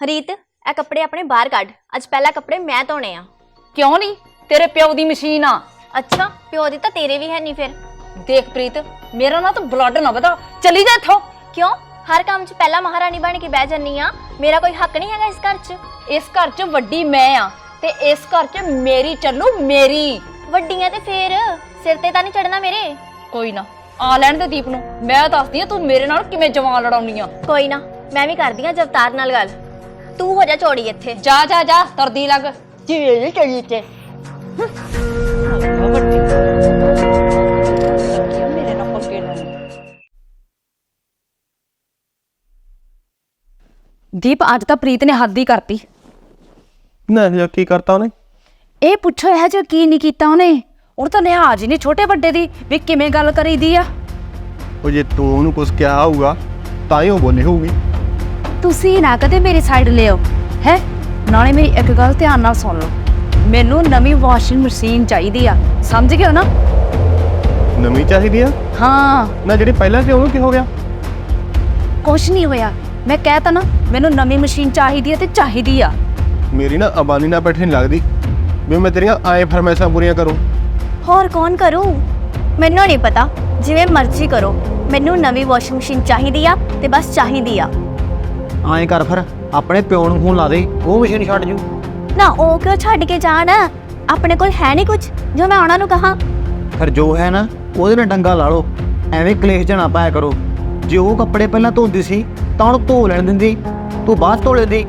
ਹਰੀਤ ਇਹ ਕੱਪੜੇ ਆਪਣੇ ਬਾਹਰ ਕੱਢ। ਅੱਜ ਪਹਿਲਾਂ ਕੱਪੜੇ ਮੈਂ ਧੋਣੇ ਆ। ਕਿਉਂ ਨਹੀਂ? ਤੇਰੇ ਪਿਓ ਦੀ ਮਸ਼ੀਨ ਆ। ਅੱਛਾ ਪਿਓ ਦੀ ਤਾਂ ਤੇਰੇ ਵੀ ਹੈ ਨਹੀਂ ਫਿਰ। ਦੇਖ ਪ੍ਰੀਤ ਮੇਰਾ ਨਾ ਤਾਂ ਬਲੱਡ ਨਾ ਵਧਾ। ਚਲੀ ਜਾ ਇੱਥੋਂ। ਕਿਉਂ? ਹਰ ਕੰਮ 'ਚ ਪਹਿਲਾਂ ਮਹਾਰਾਣੀ ਬਣ ਕੇ ਬਹਿ ਜੰਨੀ ਆ। ਮੇਰਾ ਕੋਈ ਹੱਕ ਨਹੀਂ ਹੈਗਾ ਇਸ ਘਰ 'ਚ। ਇਸ ਘਰ 'ਚ ਵੱਡੀ ਮੈਂ ਆ ਤੇ ਇਸ ਘਰ 'ਚ ਮੇਰੀ ਚੱਲੂ ਮੇਰੀ। ਵੱਡੀਆਂ ਤੇ ਫੇਰ? ਸਿਰ ਤੇ ਤਾਂ ਨਹੀਂ ਚੜਨਾ ਮੇਰੇ? ਕੋਈ ਨਾ ਆ ਲੈਣ ਦੇ ਦੀਪ ਨੂੰ। ਮੈਂ ਦੱਸਦੀ ਆ ਤੂੰ ਮੇਰੇ ਨਾਲ ਕਿਵੇਂ ਜਵਾਨ ਲੜਾਉਣੀ ਆ। ਕੋਈ ਨਾ ਮੈਂ ਵੀ ਕਰਦੀ ਆ ਜਵਤਾਰ ਨਾਲ ਗੱਲ। ਤੂੰ ਹੋ ਜਾ ਚੋੜੀ ਇੱਥੇ। ਜਾ ਜਾ ਜਾ ਤਰਦੀ ਲੱਗ। ਜਿਵੇਂ ਨਹੀਂ ਚਲੀ ਤੇ ਦੀਪ ਅੱਜ ਤਾਂ ਪ੍ਰੀਤ ਨੇ ਹੱਦ ਹੀ ਕਰਤੀ। ਨਾ ਜੀ ਕੀ ਕਰਤਾ ਉਹਨੇ? ਇਹ ਪੁੱਛੋ ਇਹ ਜੋ ਕੀ ਨਹੀਂ ਕੀਤਾ ਉਹਨੇ? ਉਹ ਤਾਂ ਲਿਹਾਜ਼ ਹੀ ਨਹੀਂ ਛੋਟੇ ਵੱਡੇ ਦੀ ਵੀ ਕਿਵੇਂ ਗੱਲ ਕਰੀਦੀ ਆ। ਉਹ ਜੇ ਤੂੰ ਉਹਨੂੰ ਕੁਝ ਕਿਹਾ ਹੋਊਗਾ ਤਾਂ ਹੀ ਉਹ ਬੋਲੀ ਹੋਊਗੀ। ਤੁਸੀਂ ਨਾ ਕਦੇ ਮੇਰੀ ਸਾਈਡ ਲਿਓ ਹੈ? ਨਾਲੇ ਮੇਰੀ ਇੱਕ ਗੱਲ ਧਿਆਨ ਨਾਲ ਸੁਣ ਲਓ। ਮੈਨੂੰ ਨਵੀਂ ਵਾਸ਼ਿੰਗ ਮਸ਼ੀਨ ਚਾਹੀਦੀ ਆ। ਸਮਝ ਗਏ ਹੋ ਨਾ? ਨਵੀਂ ਚਾਹੀਦੀ ਆ? ਹਾਂ। ਨਾ ਜਿਹੜੀ ਪਹਿਲਾਂ ਸੀ ਉਹਨੂੰ ਕੀ ਹੋ ਗਿਆ? ਕੁਛ ਨਹੀਂ ਹੋਇਆ। ਮੈਂ ਕਹਿ ਤਾ ਨਾ ਮੈਨੂੰ ਨਵੀਂ ਮਸ਼ੀਨ ਚਾਹੀਦੀ ਆ ਤੇ ਚਾਹੀਦੀ ਆ। ਮੇਰੀ ਨਾ ਅਬਾਨੀ ਨਾਲ ਬੈਠੀ ਨਹੀਂ ਲੱਗਦੀ। ਵੀ ਮੈਂ ਤੇਰੀਆਂ ਆਏ ਫਰਮੈਸ਼ਾਂ ਪੂਰੀਆਂ ਕਰੂੰ। ਹੋਰ ਕੌਣ ਕਰੂ? ਮੈਨੂੰ ਨਹੀਂ ਪਤਾ। ਜਿਵੇਂ ਮਰਜ਼ੀ ਕਰੋ। ਮੈਨੂੰ ਨਵੀਂ ਵਾਸ਼ਿੰਗ ਮਸ਼ੀਨ ਚਾਹੀਦੀ ਆ ਤੇ ਬਸ ਚਾਹੀਦੀ ਆ। ਐਂ ਕਰ ਫਿਰ ਆਪਣੇ ਪਿਓ ਨੂੰ ਫੋਨ ਲਾ ਦੇ ਉਹ ਮਸ਼ੀਨ ਛੱਡ ਜੂ। ਨਾ ਉਹ ਕਿਉਂ ਛੱਡ ਕੇ ਜਾਣ? ਆਪਣੇ ਕੋਲ ਹੈ ਨਹੀਂ ਕੁਝ ਜੋ ਮੈਂ ਉਹਨਾਂ ਨੂੰ ਕਹਾ। ਫਿਰ ਜੋ ਹੈ ਨਾ ਉਹਦੇ ਨਾਲ ਡੰਗਾ ਲਾ ਲਓ। ਐਵੇਂ ਕਲੇਸ਼ ਜਣਾ ਪਾਇਆ ਕਰੋ। ਜੇ ਉਹ ਕੱਪੜੇ ਪਹਿਲਾਂ ਧੋਂਦੀ ਸੀ ਤਾਂ ਉਹਨੂੰ ਧੋ ਲੈਣ ਦਿੰਦੀ ਤੂੰ ਬਾਅਦ ਧੋ ਲੈਂਦੀ।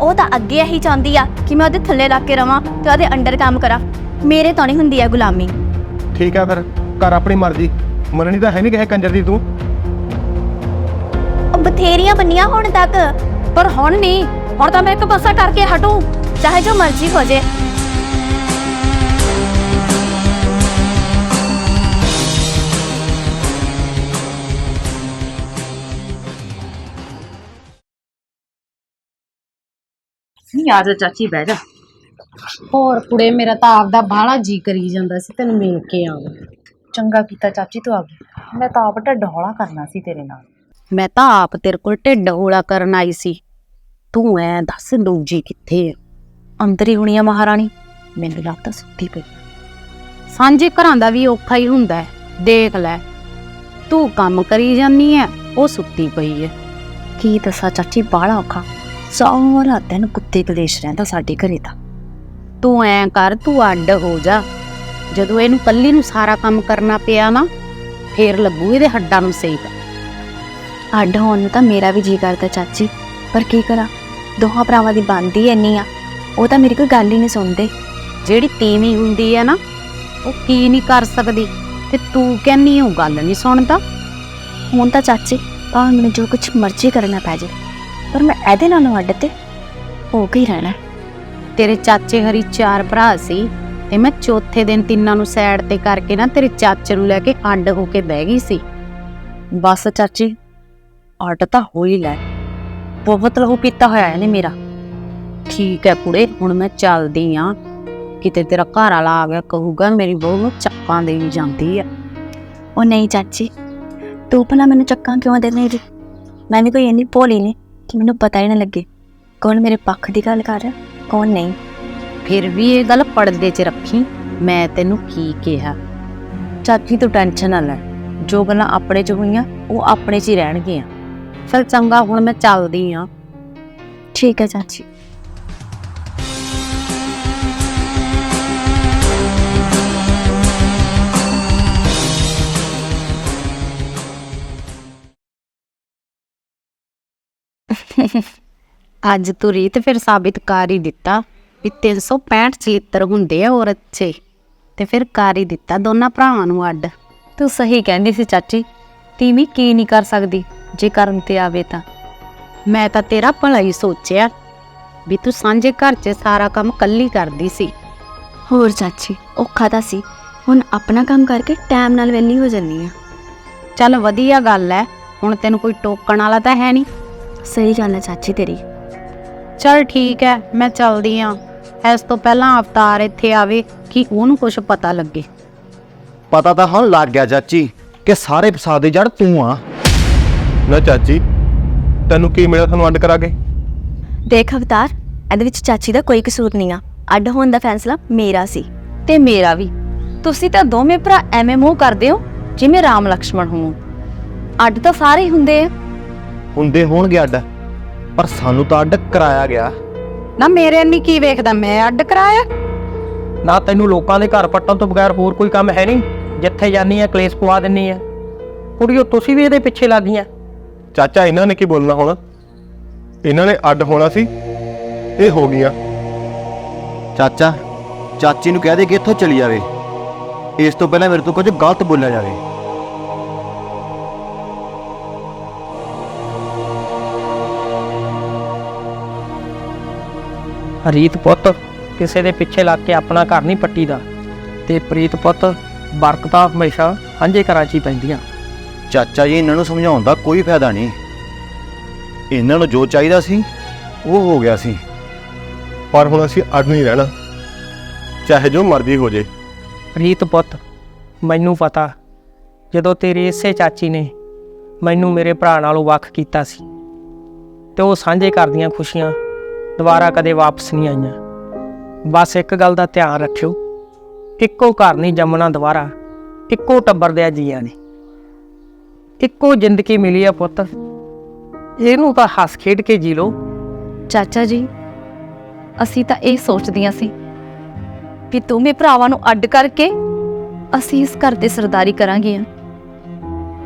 ਉਹ ਤਾਂ ਅੱਗੇ ਇਹੀ ਚਾਹੁੰਦੀ ਆ ਕਿ ਮੈਂ ਉਹਦੇ ਥੱਲੇ ਲੱਗ ਕੇ ਰਵਾਂ ਤੇ ਉਹਦੇ ਅੰਡਰ ਕੰਮ ਕਰਾਂ। ਮੇਰੇ ਤੋਂ ਨਹੀਂ ਹੁੰਦੀ ਆ ਗੁਲਾਮੀ। ਠੀਕ ਆ ਫਿਰ ਕਰ ਆਪਣੀ ਮਰਜ਼ੀ। ਮੰਨਣੀ ਤਾਂ ਹੈ ਨਹੀਂ ਕਿਸੇ ਕੰਜਰ ਦੀ ਤੂੰ। ਬਥੇਰੀਆਂ ਬੰਨੀਆਂ ਹੁਣ ਤੱਕ। ਪਰ ਹੁਣ ਨਹੀਂ ਹੁਣ ਤਾਂ ਮੈਂ ਇੱਕ ਪਾਸਾ ਕਰਕੇ ਹਟੂ ਚਾਹੇ ਜੋ ਮਰਜ਼ੀ ਹੋ ਜੇ। ਨਹੀਂ ਆ ਜਾ ਚਾਚੀ ਬਹਿ ਜਾ। ਹੋਰ ਕੁੜੇ ਮੇਰਾ ਤਾਂ ਆਪਦਾ ਬਾਹਲਾ ਜੀ ਕਰੀ ਜਾਂਦਾ ਸੀ ਤੈਨੂੰ ਮਿਲ ਕੇ ਆਵਾਂ ਚੰਗਾ ਕੀਤਾ ਚਾਚੀ ਤੂੰ ਆ ਗਈ ਮੈਂ ਤਾਂ ਆਪ ਢੱਡ ਹੌਲਾ ਕਰਨਾ ਸੀ ਤੇਰੇ ਨਾਲ। ਮੈਂ ਤਾਂ ਆਪ ਤੇਰੇ ਕੋਲ ਢਿੱਡ ਹੌਲਾ ਕਰਨ ਆਈ ਸੀ। ਤੂੰ ਐ ਦੱਸ ਦੂਜੀ ਕਿੱਥੇ ਆ? ਅੰਦਰ ਹੀ ਹੋਣੀ ਆ ਮਹਾਰਾਣੀ। ਮੈਨੂੰ ਲੱਗਦਾ ਸੁੱਤੀ ਪਈ। ਸਾਂਝੇ ਘਰਾਂ ਦਾ ਵੀ ਔਖਾ ਹੀ ਹੁੰਦਾ ਹੈ। ਦੇਖ ਲੈ, ਤੂੰ ਕੰਮ ਕਰੀ ਜਾਨੀ ਐ, ਉਹ ਸੁੱਤੀ ਪਈ ਐ। ਕੀ ਦੱਸਾਂ ਚਾਚੀ, ਬਾਹਲਾ ਔਖਾ। ਸਾਰਾ ਦਿਨ ਕੁੱਤੇ ਕਲੇਸ਼ ਰਹਿੰਦਾ ਸਾਡੇ ਘਰੇ ਤਾਂ। ਤੂੰ ਐ ਕਰ, ਤੂੰ ਅੱਡ ਹੋ ਜਾ। ਜਦੋਂ ਇਹਨੂੰ ਕੱਲੀ ਨੂੰ ਸਾਰਾ ਕੰਮ ਕਰਨਾ ਪਿਆ ਨਾ, ਫੇਰ ਲੱਗੂ ਇਹਦੇ ਹੱਡਾਂ ਨੂੰ ਸੇਕ। ਅੱਡ ਹੋਣ ਨੂੰ ਤਾਂ ਮੇਰਾ ਵੀ ਜੀ ਕਰਦਾ ਚਾਚੀ। ਪਰ ਕੀ ਕਰਾਂ? ਦੋਹਾਂ ਭਰਾਵਾਂ ਦੀ ਬਣਦੀ ਇੰਨੀ ਆ। ਉਹ ਤਾਂ ਮੇਰੀ ਕੋਈ ਗੱਲ ਹੀ ਨਹੀਂ ਸੁਣਦੇ। ਜਿਹੜੀ ਤੀਵੀਂ ਹੁੰਦੀ ਹੈ ਨਾ, ਉਹ ਕੀ ਨਹੀਂ ਕਰ ਸਕਦੀ? ਤੇ ਤੂੰ ਕਹਿੰਨੀ ਉਹ ਗੱਲ ਨਹੀਂ ਸੁਣਦਾ? ਹੁਣ ਤਾਂ ਚਾਚੀ, ਭਾਵੇਂ ਮੈਨੂੰ ਜੋ ਕੁਝ ਮਰਜ਼ੀ ਕਰਨਾ ਪੈ ਜਾਏ ਪਰ ਮੈਂ ਇਹਦੇ ਨਾਲੋਂ ਅੱਡ ਤੇ ਹੋ ਕੇ ਹੀ ਰਹਿਣਾ। ਤੇਰੇ ਚਾਚੇ ਹਰੀ ਚਾਰ ਭਰਾ ਸੀ, ਤੇ ਮੈਂ ਚੌਥੇ ਦਿਨ ਤਿੰਨਾਂ ਨੂੰ ਸਾਈਡ ਤੇ ਕਰਕੇ ਨਾ ਤੇਰੇ ਚਾਚੇ ਨੂੰ ਲੈ ਕੇ ਅੱਡ ਹੋ ਕੇ ਬਹਿ ਗਈ ਸੀ। ਬਸ ਚਾਚੀ ਅੱਡ ਤਾਂ ਹੋ ਹੀ ਲੈ। ਬਹੁਤ ਲਹੂ ਪੀਤਾ ਹੋਇਆ ਇਹਨੇ ਮੇਰਾ। ਠੀਕ ਹੈ ਕੁੜੇ ਹੁਣ ਮੈਂ ਚੱਲਦੀ ਆ। ਕਿਤੇ ਤੇਰਾ ਘਰ ਵਾਲਾ ਆ ਗਿਆ ਕਹੂਗਾ ਮੇਰੀ ਬਹੂ ਨੂੰ ਚੱਪਾਂ ਦੇਈ ਜਾਂਦੀ ਆ। ਉਹ ਨਹੀਂ ਚਾਚੀ ਤੂੰ ਭਲਾ ਮੈਨੂੰ ਚੱਕਾਂ ਕਿਉਂ ਦੇ ਰਹੀ ਮੈਂ ਵੀ ਕੋਈ ਇੰਨੀ ਭੋਲੀ ਨਹੀਂ ਕਿ ਮੈਨੂੰ ਪਤਾ ਹੀ ਨਾ ਲੱਗੇ। ਕੌਣ ਮੇਰੇ ਪੱਖ ਦੀ ਗੱਲ ਕਰ ਰਿਹਾ ਕੌਣ ਨਹੀਂ? ਫਿਰ ਵੀ ਇਹ ਗੱਲ ਪਰਦੇ 'ਚ ਰੱਖੀ ਮੈਂ ਤੈਨੂੰ ਕੀ ਕਿਹਾ? ਚਾਚੀ ਤੂੰ ਟੈਨਸ਼ਨ ਨਾ ਲੈ। ਜੋ ਗੱਲਾਂ ਆਪਣੇ ਚ ਹੋਈਆਂ ਉਹ ਆਪਣੇ ਚ ਹੀ ਰਹਿਣਗੀਆਂ। ਚਲ ਚੰਗਾ ਹੁਣ ਮੈਂ ਚੱਲਦੀ ਆ। ਠੀਕ ਹੈ ਚਾਚੀ। ਅੱਜ ਤੂੰ ਰੀਤ ਫਿਰ ਸਾਬਿਤ ਕਰ ਹੀ ਦਿੱਤਾ ਵੀ 365 ਚਲਿੱਤਰ ਹੁੰਦੇ ਆ ਔਰਤ 'ਚ ਤੇ ਫਿਰ ਕਰ ਹੀ ਦਿੱਤਾ ਦੋਨਾਂ ਭਰਾਵਾਂ ਨੂੰ ਅੱਡ। ਤੂੰ ਸਹੀ ਕਹਿੰਦੀ ਸੀ ਚਾਚੀ ਤੀਵੀਂ ਕੀ ਨਹੀਂ ਕਰ ਸਕਦੀ? ਜੇ ਕਰਨ ਤੇ ਆਵੇ ਤਾਂ। ਮੈਂ ਤਾਂ ਤੇਰਾ ਭਲਾ ਹੀ ਸੋਚਿਆ ਵੀ ਤੂੰ ਸਾਂਝੇ ਘਰ 'ਚ ਸਾਰਾ ਕੰਮ ਕੱਲੀ ਕਰਦੀ ਸੀ। ਹੋਰ ਚਾਚੀ ਔਖਾ ਤਾਂ ਸੀ। ਹੁਣ ਆਪਣਾ ਕੰਮ ਕਰਕੇ ਟਾਈਮ ਨਾਲ ਵਿਹਲੀ ਹੋ ਜੰਨੀ ਆ। ਚੱਲ ਵਧੀਆ ਗੱਲ ਐ ਹੁਣ ਤੈਨੂੰ ਕੋਈ ਟੋਕਣ ਵਾਲਾ ਤਾਂ ਹੈ ਨਹੀਂ। ਸਹੀ ਗੱਲ ਹੈ ਚਾਚੀ ਤੇਰੀ। ਚੱਲ ਠੀਕ ਐ ਮੈਂ ਚੱਲਦੀ ਆ। ਇਸ ਤੋਂ ਪਹਿਲਾਂ ਅਵਤਾਰ ਇੱਥੇ ਆਵੇ ਕਿ ਉਹਨੂੰ ਕੁਝ ਪਤਾ ਲੱਗੇ। ਪਤਾ ਤਾਂ ਹੁਣ ਲੱਗ ਗਿਆ ਚਾਚੀ ਕਿ ਸਾਰੇ ਫਸਾਦ ਦੀ ਜੜ ਤੂੰ ਆ। ਨਾ ਚਾਚੀ ਤੈਨੂੰ ਕੀ ਮਿਲਿਆ ਤੁਹਾਨੂੰ ਅੱਡ ਕਰਾ ਕੇ? ਦੇਖ ਅਵਤਾਰ ਇਹਦੇ ਵਿੱਚ ਚਾਚੀ ਦਾ ਕੋਈ ਕਸੂਰ ਨਹੀਂ ਆ। ਅੱਡ ਹੋਣ ਦਾ ਫੈਸਲਾ ਮੇਰਾ ਸੀ। ਤੇ ਮੇਰਾ ਵੀ। ਤੁਸੀਂ ਤਾਂ ਦੋਵੇਂ ਭਰਾ ਐਵੇਂ ਮੂੰਹ ਕਰਦੇ ਹੋ ਜਿਵੇਂ ਰਾਮ ਲਕਸ਼ਮਣ ਹੋਣ। ਅੱਡ ਤਾਂ ਸਾਰੇ ਹੀ ਹੁੰਦੇ ਆ। ਹੁੰਦੇ ਹੋਣਗੇ ਅੱਡ ਪਰ ਸਾਨੂੰ ਤਾਂ ਅੱਡ ਕਰਾਇਆ ਗਿਆ। ਨਾ ਮੇਰੇ ਅੰਨੀ ਕੀ ਵੇਖਦਾ ਮੈਂ ਅੱਡ ਕਰਾਇਆ? ਨਾ ਤੈਨੂੰ ਲੋਕਾਂ ਦੇ ਘਰ ਪੱਟਣ ਤੋਂ ਬਗੈਰ ਹੋਰ ਕੋਈ ਕੰਮ ਹੈ ਨਹੀਂ ਜਿੱਥੇ ਜਾਨੀ ਆ ਕਲੇਸ਼ ਪਵਾ ਦਿੰਨੀ ਆ ਕੁੜੀਓ ਤੁਸੀਂ ਵੀ ਇਹਦੇ ਪਿੱਛੇ ਲੱਗ ਗਈਆਂ। ਚਾਚਾ ਇਹਨਾਂ ਨੇ ਕੀ ਬੋਲਣਾ ਹੁਣ? ਇਹਨਾਂ ਨੇ ਅੱਡ ਹੋਣਾ ਸੀ ਇਹ ਹੋ ਗਈਆਂ। ਚਾਚਾ ਚਾਚੀ ਨੂੰ ਕਹਿ ਦੇ ਕਿ ਇੱਥੋਂ ਚਲੀ ਜਾਵੇ। ਇਸ ਤੋਂ ਪਹਿਲਾਂ ਮੇਰੇ ਤੋਂ ਕੁਝ ਗਲਤ ਬੋਲਿਆ ਜਾਵੇ। ਰੀਤ ਪੁੱਤ ਕਿਸੇ ਦੇ ਪਿੱਛੇ ਲੱਗ ਕੇ ਆਪਣਾ ਘਰ ਨਹੀਂ ਪੱਟੀਦਾ। ਤੇ ਪ੍ਰੀਤ ਪੁੱਤ ਬਰਕਤਾਂ ਹਮੇਸ਼ਾ ਸਾਂਝੇ ਘਰਾਂ 'ਚ ਹੀ ਪੈਂਦੀਆਂ। ਚਾਚਾ ਜੀ ਇਹਨਾਂ ਨੂੰ ਸਮਝਾਉਣ ਦਾ ਕੋਈ ਫਾਇਦਾ ਨਹੀਂ। ਇਹਨਾਂ ਨੂੰ ਜੋ ਚਾਹੀਦਾ ਸੀ ਉਹ ਹੋ ਗਿਆ ਸੀ। ਪਰ ਹੁਣ ਅਸੀਂ ਅੱਡ ਨਹੀਂ ਰਹਿਣਾ। ਚਾਹੇ ਜੋ ਮਰਜ਼ੀ ਹੋ ਜੇ। ਰੀਤ ਪੁੱਤ ਮੈਨੂੰ ਪਤਾ ਜਦੋਂ ਤੇਰੀ ਇਸੇ ਚਾਚੀ ਨੇ ਮੈਨੂੰ ਮੇਰੇ ਭਰਾ ਨਾਲੋਂ ਵੱਖ ਕੀਤਾ ਸੀ ਤੇ ਉਹ ਸਾਂਝੇ ਘਰ ਦੀਆਂ ਖੁਸ਼ੀਆਂ ਦੁਬਾਰਾ ਕਦੇ ਵਾਪਸ ਨਹੀਂ ਆਈਆਂ। ਬਸ ਇੱਕ ਗੱਲ ਦਾ ਧਿਆਨ ਰੱਖਿਓ ਇੱਕੋ ਘਰ ਨਹੀਂ ਜੰਮਣਾ ਦੁਬਾਰਾ ਇੱਕੋ ਟੱਬਰ ਦੇ ਜੀਆਂ ਨੇ। ਇੱਕੋ ਜ਼ਿੰਦਗੀ ਮਿਲੀ ਆ ਪੁੱਤ। ਇਹਨੂੰ ਤਾਂ ਹੱਸ ਖੇਡ ਕੇ ਜੀ ਲਓ। ਚਾਚਾ ਜੀ, ਅਸੀਂ ਤਾਂ ਇਹ ਸੋਚਦੀਆਂ ਸੀ ਵੀ ਦੋਵੇਂ ਭਰਾਵਾਂ ਨੂੰ ਅੱਡ ਕਰਕੇ ਅਸੀਂ ਇਸ ਘਰ ਤੇ ਸਰਦਾਰੀ ਕਰਾਂਗੇ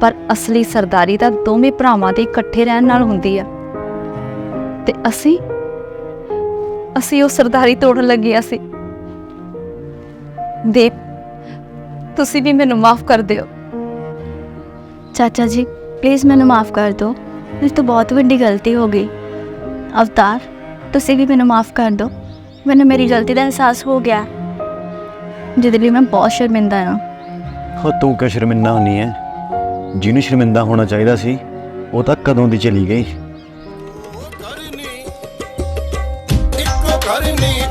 ਪਰ ਅਸਲੀ ਸਰਦਾਰੀ ਤਾਂ ਦੋਵੇਂ ਭਰਾਵਾਂ ਦੇ ਇਕੱਠੇ ਰਹਿਣ ਨਾਲ ਹੁੰਦੀ ਆ। ਤੇ ਅਸੀਂ ਅਸੀਂ ਉਹ ਸਰਦਾਰੀ ਤੋੜਨ ਲੱਗੇ ਸੀ। ਦੇ ਤੁਸੀਂ ਵੀ ਮੈਨੂੰ ਮਾਫ ਕਰ ਦਿਓ। ਚਾਚਾ ਜੀ ਪਲੀਜ਼ ਮੈਨੂੰ ਮਾਫ ਕਰ ਦਿਓ। ਮੇਰੇ ਤੋਂ ਬਹੁਤ ਵੱਡੀ ਗਲਤੀ ਹੋ ਗਈ। ਅਵਤਾਰ ਤੁਸੀਂ ਵੀ ਮੈਨੂੰ ਮਾਫ ਕਰ ਦਿਓ। ਮੈਨੂੰ ਮੇਰੀ ਗਲਤੀ ਦਾ ਅਹਿਸਾਸ ਹੋ ਗਿਆ। ਜਿਹਦੇ ਲਈ ਮੈਂ ਬਹੁਤ ਸ਼ਰਮਿੰਦਾ ਹਾਂ। ਹੋ ਤੂੰ ਕਿ ਸ਼ਰਮਿੰਦਾ ਹੁੰਨੀ ਹੈ ਜਿਹਨੂੰ ਸ਼ਰਮਿੰਦਾ ਹੋਣਾ ਚਾਹੀਦਾ ਸੀ ਉਹ ਤਾਂ ਕਦੋਂ ਦੀ ਚਲੀ ਗਈ? ਇੱਕੋ ਕਰਨੀ